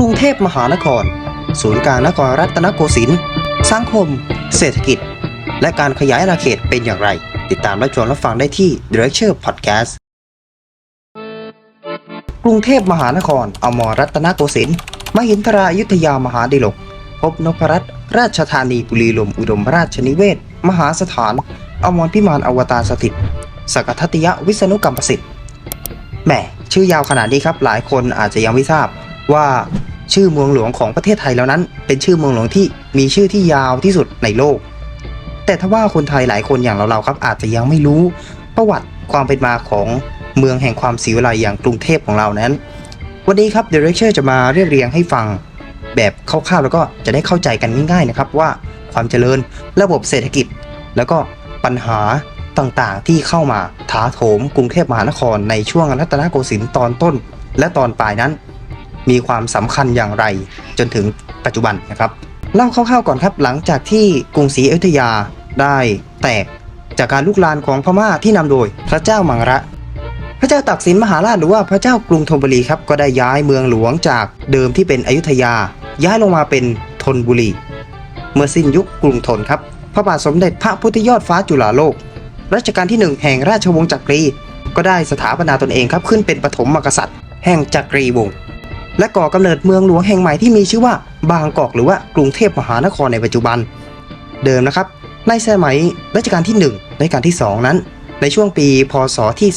กรุงเทพมหานคร ศูนย์กลางนครรัตนโกสินทร์สังคม เศรษฐกิจ และการขยายอาณาเขตเป็นอย่างไร ติดตามรับชมรับฟังได้ที่ The Lecture Podcast กรุงเทพมหานคร อมรรัตนโกสินทร์มหินทราอยุธยามหาดิลก พบนพรัตน์ราชธานีบุรีลมอุดมราชนิเวศ มหาสถาน อมรพิมานอวตารสถิต สกทัตติยะวิษณุกรรมประสิทธิ์แหมชื่อยาวขนาดนี้ครับหลายคนอาจจะยังไม่ทราบว่า ชื่อเมืองหลวงของประเทศไทยแล้วนั้น เป็นชื่อเมืองหลวงที่มีชื่อที่ยาวที่สุดในโลก แต่ถ้าว่าคนไทยหลายคนอย่างเราๆครับอาจจะยังไม่รู้ ประวัติความเป็นมาของเมืองแห่งความศรีวิไลอย่างกรุงเทพของเรานั้น วันนี้ครับ The Lecture จะมาเรียบเรียงให้ฟัง แบบคร่าวๆแล้วก็จะได้เข้าใจกันง่ายๆนะครับว่าความเจริญระบบเศรษฐกิจ แล้วก็ปัญหาต่างๆ ที่เข้ามาถาโถมกรุงเทพมหานครในช่วงรัตนโกสินทร์ตอนต้น และตอนปลายนั้น มีความสำคัญอย่างไร จนถึงปัจจุบันนะครับ เล่าคร่าวๆก่อนครับ หลังจากที่กรุงศรีอยุธยาได้แตกจากการลุกลานของพม่าที่นำโดยพระเจ้ามังระ พระเจ้าตากสินมหาราชหรือว่าพระเจ้ากรุงธนบุรีครับก็ได้ย้ายเมืองหลวงจากเดิมที่เป็นอยุธยา ย้ายลงมาเป็นธนบุรี เมื่อสิ้นยุคกรุงธนครับพระบาทสมเด็จพระพุทธยอดฟ้าจุฬาโลกรัชกาลที่หนึ่งแห่งราชวงศ์จักรี ก็ได้สถาปนาตนเองครับขึ้นเป็นปฐมมกษัตริย์ แห่งจักรีวงศ์ และก่อกำเนิดเมืองหลวงแห่งใหม่ที่มีชื่อว่าบางกอกหรือว่ากรุงเทพมหานครในปัจจุบัน เดิมนะครับ ในสมัยรัชกาลที่1รัชกาลที่ 2 นั้น ในช่วงปีพศที่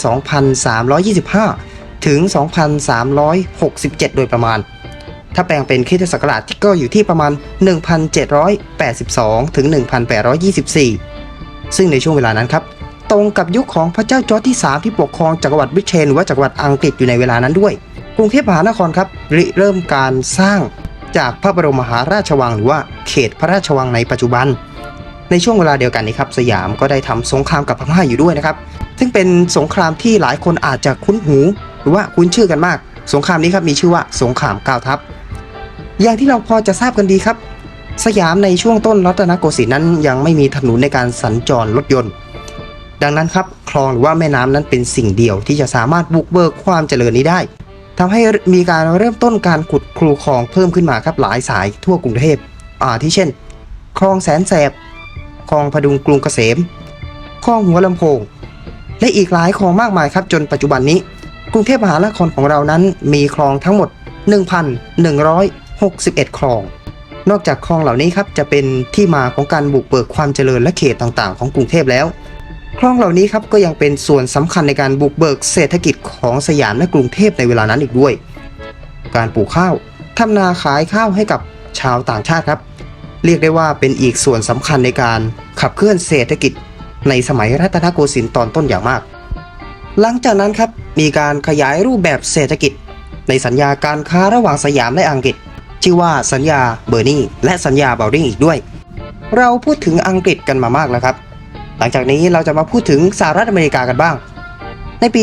2325 ถึง 2367 โดยประมาณ ถ้าแปลงเป็นคริสตศักราชก็อยู่ที่ประมาณ 1782 ถึง 1824 ซึ่งในช่วงเวลานั้นครับตรงกับยุคของพระเจ้าจอร์จที่ 3 ที่ปกครองจักรวรรดิบริเตนหรือว่าจักรวรรดิอังกฤษอยู่ในเวลานั้นด้วย รุงเทพมหานครครับริเริ่มการสร้างจากพระบรมมหาราชวังหรือว่าเขตพระราชวังในปัจจุบัน ในช่วงเวลาเดียวกันนี้ครับสยามก็ได้ทำสงครามกับพม่าอยู่ด้วยนะครับ ซึ่งเป็นสงครามที่หลายคนอาจจะคุ้นหู หรือว่าคุ้นชื่อกันมาก สงครามนี้ครับมีชื่อว่าสงครามก้าวทัพ อย่างที่เราพอจะทราบกันดีครับ สยามในช่วงต้นรัตนโกสินทร์นั้นยังไม่มีถนนในการสัญจรรถยนต์ ดังนั้นครับคลองหรือว่าแม่น้ำนั้นเป็นสิ่งเดียวที่จะสามารถบุกเบิกความเจริญนี้ได้ ทำให้มีการเริ่มต้นการขุดครูคลองเพิ่มขึ้นมาครับหลายสายทั่วกรุงเทพอ่าที่เช่น คลองแสนแสบ คลองพดุงกรุงเกษม คลองหัวลำโพง และอีกหลายคลองมากมายครับ จนปัจจุบันนี้ กรุงเทพมหานครของเรานั้นมีคลองทั้งหมด 1,161 คลอง นอกจากคลองเหล่านี้ครับจะเป็นที่มาของการบุกเบิกความเจริญและเขตต่างๆ ของกรุงเทพแล้ว คลองเหล่านี้ครับก็ยังเป็นส่วนสำคัญในการบุกเบิกเศรษฐกิจของสยามและกรุงเทพในเวลานั้นอีกด้วย การปลูกข้าวทำนาขายข้าวให้กับชาวต่างชาติครับ เรียกได้ว่าเป็นอีกส่วนสำคัญในการขับเคลื่อนเศรษฐกิจ ในสมัยรัตนโกสินทร์ตอนต้นอย่างมาก หลังจากนั้นครับมีการขยายรูปแบบเศรษฐกิจ ในสัญญาการค้าระหว่างสยามและอังกฤษ ชื่อว่าสัญญาเบอร์นีและสัญญาเบลริงอีกด้วย เราพูดถึงอังกฤษกันมามากแล้วครับ หลังจากนี้เราจะมาพูดถึงสหรัฐอเมริกากันบ้าง ในปี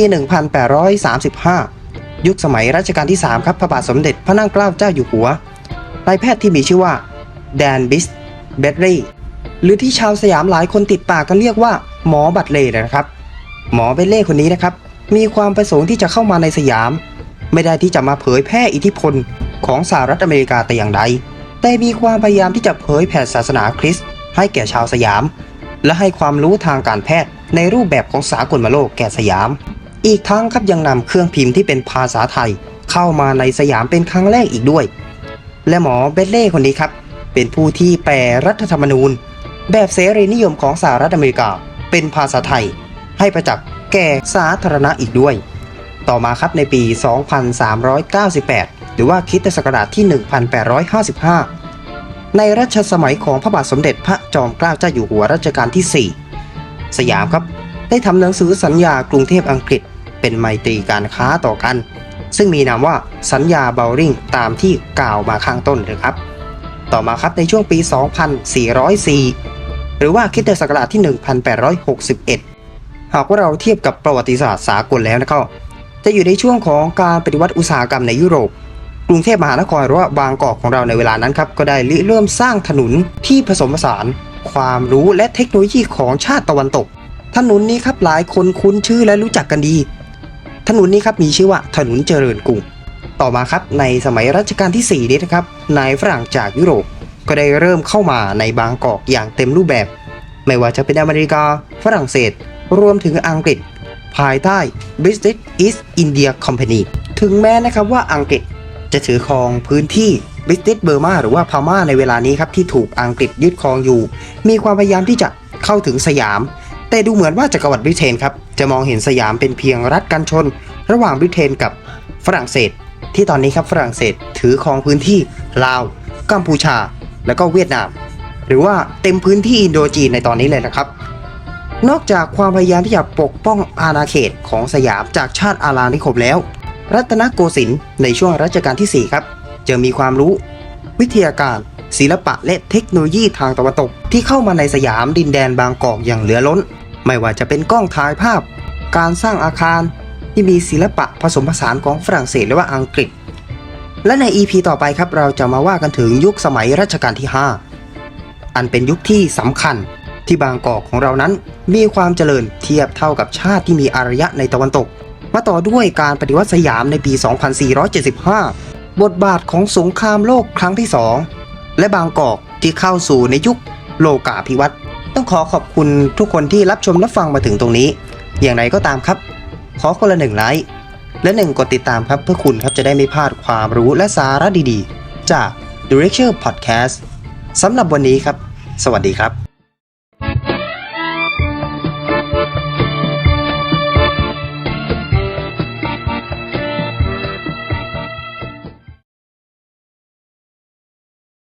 1835 ยุคสมัยรัชกาลที่ 3 ครับพระบาทสมเด็จพระนั่งเกล้าเจ้าอยู่หัวนายแพทย์ที่มีชื่อว่าแดนบิสเบดรีหรือที่ชาวสยามหลายคนติดปากกันเรียกว่า หมอบัตเลย์นะครับ หมอเบดเล่คนนี้นะครับ มีความประสงค์ที่จะเข้ามาในสยาม ไม่ได้ที่จะมาเผยแพร่อิทธิพลของสหรัฐอเมริกาแต่อย่างใดแต่มีความพยายามที่จะเผยแผ่ศาสนาคริสต์ให้แก่ชาวสยาม และให้ความรู้ทางการแพทย์ในรูปแบบของสากลโลกแก่สยาม อีกทั้งครับยังนำเครื่องพิมพ์ที่เป็นภาษาไทย เข้ามาในสยามเป็นครั้งแรกอีกด้วย และหมอเบดเล่คนนี้ครับ เป็นผู้ที่แปลรัฐธรรมนูญ แบบเสรีนิยมของสหรัฐอเมริกา เป็นภาษาไทย ให้ประจักษ์แก่สาธารณะอีกด้วย ต่อมาครับในปี 2398 หรือว่าคริสตศักราชที่ 1855 ในรัชสมัยของพระบาทสมเด็จพระจอมเกล้าเจ้าอยู่หัวรัชกาลที่ 4 สยามครับได้ทำหนังสือสัญญากรุงเทพอังกฤษ เป็นไมตรีการค้าต่อกัน ซึ่งมีนามว่าสัญญาเบลริงตามที่กล่าวมาข้างต้นเลยครับ ต่อมาครับในช่วงปี 2404 หรือว่าคริสตศักราชที่ 1861 หากว่าเราเทียบกับประวัติศาสตร์สากลแล้วนะครับจะอยู่ในช่วงของการปฏิวัติอุตสาหกรรมในยุโรป กรุงเทพมหานครหรือว่าบางกอกของเราในเวลานั้นครับก็ได้ริเริ่มสร้างถนนที่ผสมผสาน ความรู้และเทคโนโลยีของชาติตะวันตก ถนนนี้ครับหลายคนคุ้นชื่อและรู้จักกันดี ถนนนี้ครับมีชื่อว่าถนนเจริญกรุง ต่อมาครับในสมัยรัชกาลที่ 4 นี้นะครับนายฝรั่งจากยุโรปก็ได้เริ่มเข้ามาในบางกอกอย่างเต็มรูปแบบ ไม่ว่าจะเป็นอเมริกา ฝรั่งเศส รวมถึงอังกฤษ ภายใต้ British East India Company ถึงแม้นะครับว่าอังกฤษ จะถือครองพื้นที่ British Burma หรือว่าพม่าในเวลานี้ครับที่ถูกอังกฤษยึดครองอยู่ มีความพยายามที่จะเข้าถึงสยาม แต่ดูเหมือนว่าจักรวรรดิบริเตนครับจะมองเห็นสยามเป็นเพียงรัฐกันชน ระหว่างบริเตนกับฝรั่งเศส ที่ตอนนี้ครับฝรั่งเศสถือครองพื้นที่ลาว กัมพูชา แล้วก็เวียดนาม หรือว่าเต็มพื้นที่อินโดจีนในตอนนี้เลยนะครับ นอกจากความพยายามที่จะปกป้องอาณาเขตของสยามจากชาติอาณานิคมแล้ว รัตนโกสินทร์ในช่วงรัชกาลที่ 4 ครับจะมีความรู้ วิทยาการ ศิลปะและเทคโนโลยีทางตะวันตก ที่เข้ามาในสยามดินแดนบางกอกอย่างเหลือล้น ไม่ว่าจะเป็นกล้องถ่ายภาพ การสร้างอาคาร ที่มีศิลปะผสมผสานของฝรั่งเศสและว่าอังกฤษ และใน EP ต่อไปครับเราจะมาว่ากันถึงยุคสมัยรัชกาลที่ 5 อันเป็นยุคที่สำคัญที่บางกอกของเรานั้นมีความเจริญเทียบเท่ากับชาติที่มีอารยะในตะวันตก มาต่อด้วยการปฏิวัติสยามในปี 2475 บทบาทของสงครามโลกครั้งที่ 2 และบางกอกที่เข้าสู่ในยุคโลกาภิวัตน์ต้องขอขอบคุณทุกคนที่รับชมรับฟังมาถึงตรงนี้ อย่างไรก็ตามครับ ขอคนละหนึ่งไลค์และหนึ่งกดติดตามครับเพื่อคุณครับจะได้ไม่พลาดความรู้และสาระดีๆ จาก Direction Podcast สำหรับวันนี้ครับ สวัสดีครับ